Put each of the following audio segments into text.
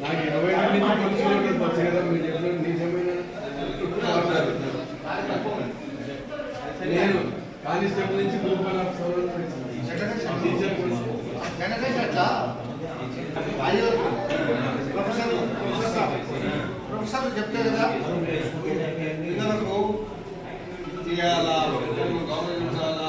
నాకు ఇరవై ఏళ్ళ కదా మీరు చెప్పిన నిజమైన నేను కానిస్టేబుల్ నుంచి గ్రూప్ ఆఫ్ ప్రొఫెసర్ ప్రొఫెసర్ చెప్తే కదా పిల్లలకు చేయాలా గౌరవించాలా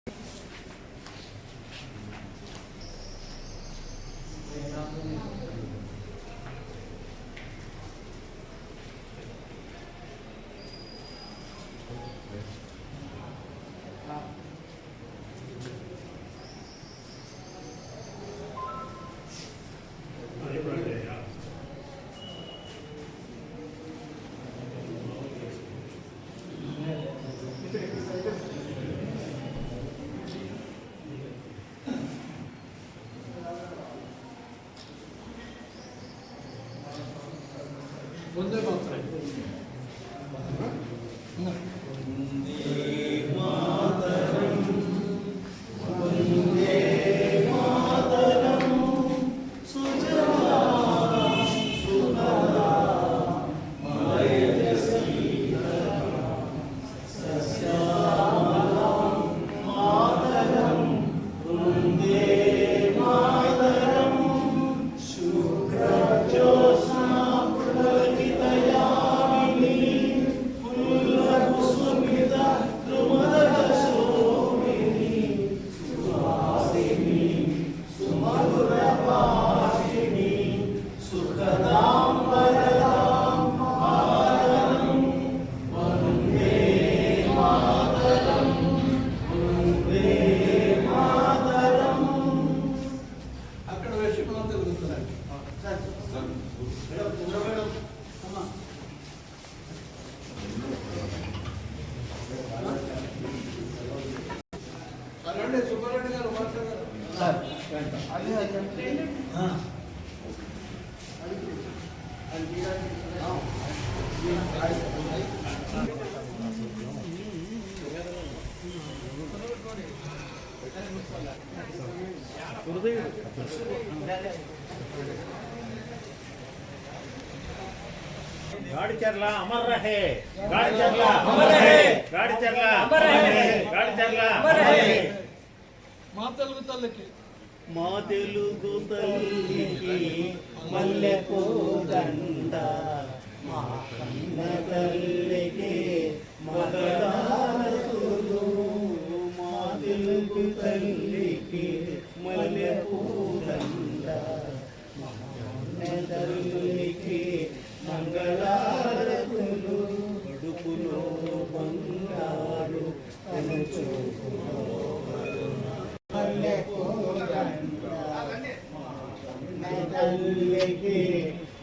ముందే మాత్రం गाड़ी चरला अमर रहे। गाड़ी चरला अमर रहे। गाड़ी चरला अमर रहे। गाड़ी चरला अमर रहे। माँ तेलुगु तल्लकी మా తెలుగు తల్లికి మల్లె పూదండ మా కన్న తల్లికి మగదారతులు తల్లికి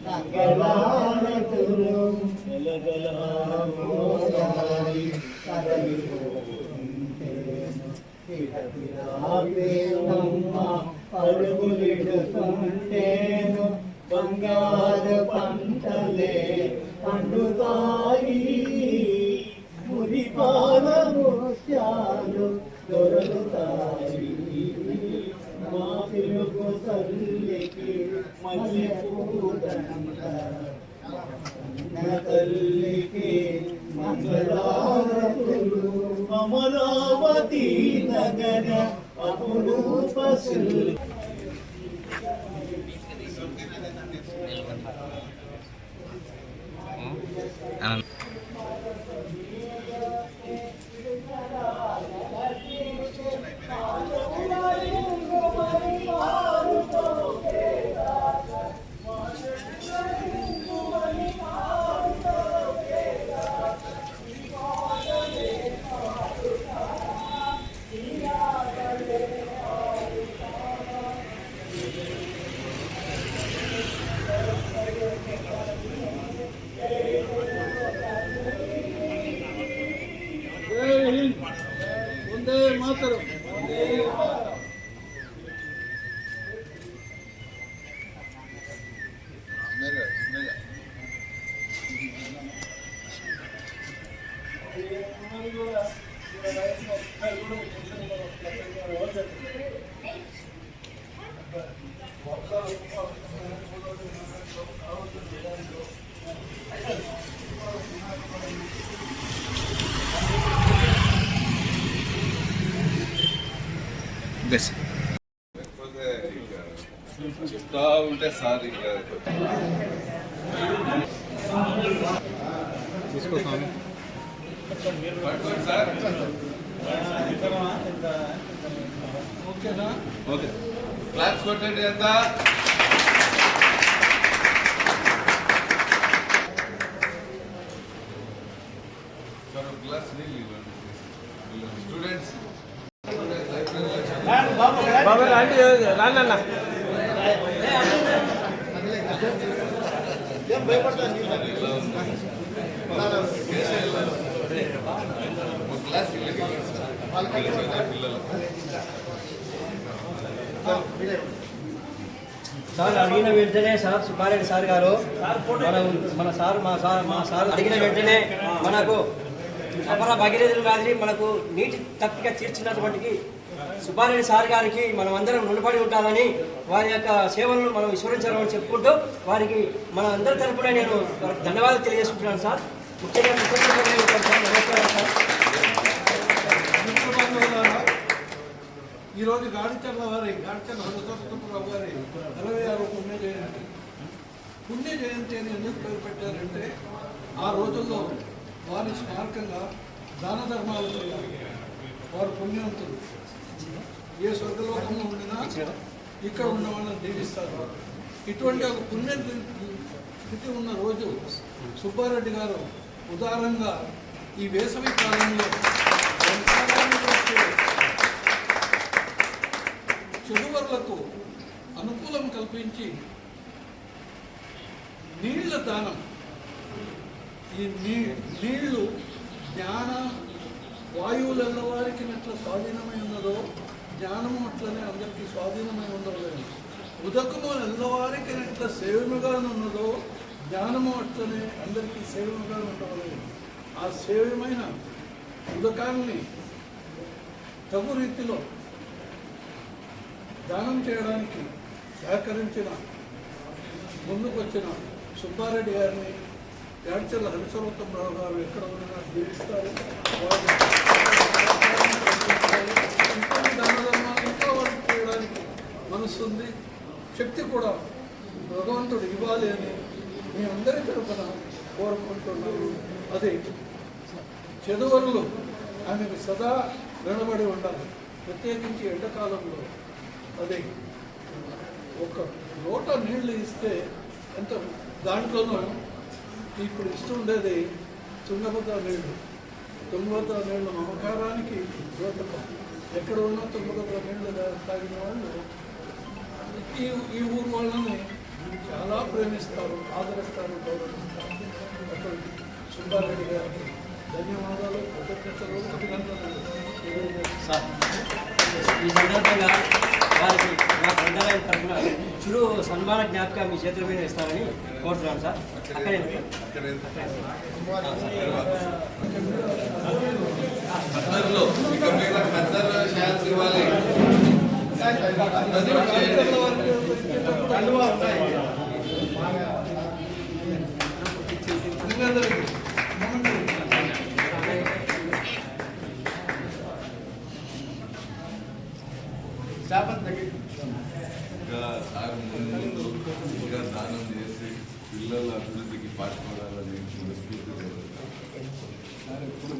నగలారతులు వెలగలారి అడుగులిడుతుంటేను బంగారు పంటలే పండుతాయి. మురి పాలముత్యాలు దొరుకుతాయి. మా తెలుగు తల్లికి మంగళారతులు అమరావతి నగర అపురూప శిల్పి ఇక చెప్తా ఉంటే సార్ ఇంకా. పట్టుకోండి సార్ ఓకేనా? ఓకే. క్లాప్స్ కొట్టండి ఎంత రాండి రాండి అన్న సార్ అడిగిన వెంటనే సార్ సుబ్బారెడ్డి సార్ గారు మన మన సార్ మా సార్ మా సార్ అడిగిన వెంటనే మనకు అపర భగీరథులు మాదిరి మనకు నీటి తప్పిగా తీర్చినటువంటి సుబ్బారెడ్డి సార్ గారికి మనం అందరం రుణపడి ఉండాలని వారి యొక్క సేవలను మనం విస్మరించాలని చెప్పుకుంటూ వారికి మన అందరి తరపున నేను ధన్యవాదాలు తెలియజేసుకుంటున్నాను సార్. ముఖ్యంగా నమస్కారం సార్ ఈరోజు గాడిచర్ల వారి గాడిచర్ల హరిసరస్వతరావు గారి నలభై ఆరు పుణ్య జయంతి. పుణ్య జయంతి అని ఎందుకు పేరు పెట్టారంటే ఆ రోజుల్లో వారి స్మారకంగా దాన ధర్మాలు వారు పుణ్యవంతులు. ఏ స్వర్గలోకంలో ఉండినా ఇక్కడ ఉన్న వాళ్ళని దీవిస్తారు. ఇటువంటి ఒక పుణ్య స్థితి ఉన్న రోజు సుబ్బారెడ్డి గారు ఉదారంగా ఈ వేసవి కాలంలో చెడువర్లకు అనుకూలం కల్పించి నీళ్ళ దానం. ఈ నీ నీళ్ళు జ్ఞాన వాయువులలో వారికి ఎట్లా స్వాధీనమై ఉన్నదో జ్ఞానము అట్లనే అందరికీ స్వాధీనమై ఉండవలేదు ఉదకము ఎల్లవారికి ఎట్లా సేవముగా ఉన్నదో జ్ఞానము అట్లనే అందరికీ సేవముగా ఉండవలేదు ఆ సేవమైన ఉదకాన్ని తగు రీతిలో దానం చేయడానికి సహకరించిన ముందుకొచ్చిన సుబ్బారెడ్డి గారిని యాడ్చర్ల హరిసర్వోత్తమరావు గారు ఎక్కడ ఉన్నా జీవిస్తారు. ఇంకా వరకు చేయడానికి మనసు ఉంది శక్తి కూడా భగవంతుడు ఇవ్వాలి అని మీ అందరి తరఫున కోరుకుంటున్నాను. అది చదువులు ఆమెకు సదా రుణపడి ఉండాలి. ప్రత్యేకించి ఎండాకాలంలో అదే ఒక లోట నీళ్ళు ఇస్తే ఎంత దాంట్లోనూ ఇప్పుడు ఇస్తుండేది తుంగభద్ర నీళ్ళు తుంగభద్ర నీళ్ళు మమకారానికి ద్యోతకం ఎక్కడ ఉన్నా తుంగభద్ర నీళ్ళు తాగిన వాళ్ళు ఈ ఈ ఊరు వాళ్ళని చాలా ప్రేమిస్తారు ఆదరిస్తారు గౌరవిస్తారు. అటువంటి సుబ్బారెడ్డి గారికి ధన్యవాదాలు కృతజ్ఞతలు అభినందనలు. సార్ ఈ సందర్భంగా వారికి మా గ్రంథాలయం తరఫున చురు సన్మాన జ్ఞాపిక మీ చేతుల మీద ఇస్తారని కోరుతున్నాను సార్. అక్కడే ఇక మీద ఇవ్వాలి చేయండి. అందరికీ ఇంకా సార్ ముందు ఇంకా దానం చేసి పిల్లల అభివృద్ధికి పాటుపడాలని మనస్ఫూర్తిగా కోరుకుంటున్నాను. ఎప్పుడు వేరే కారణం కలిసి సార్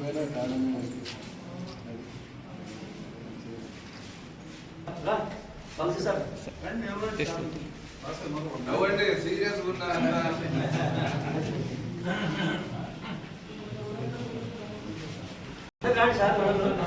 నవ్వండి సీరియస్గా ఉన్నా సార్.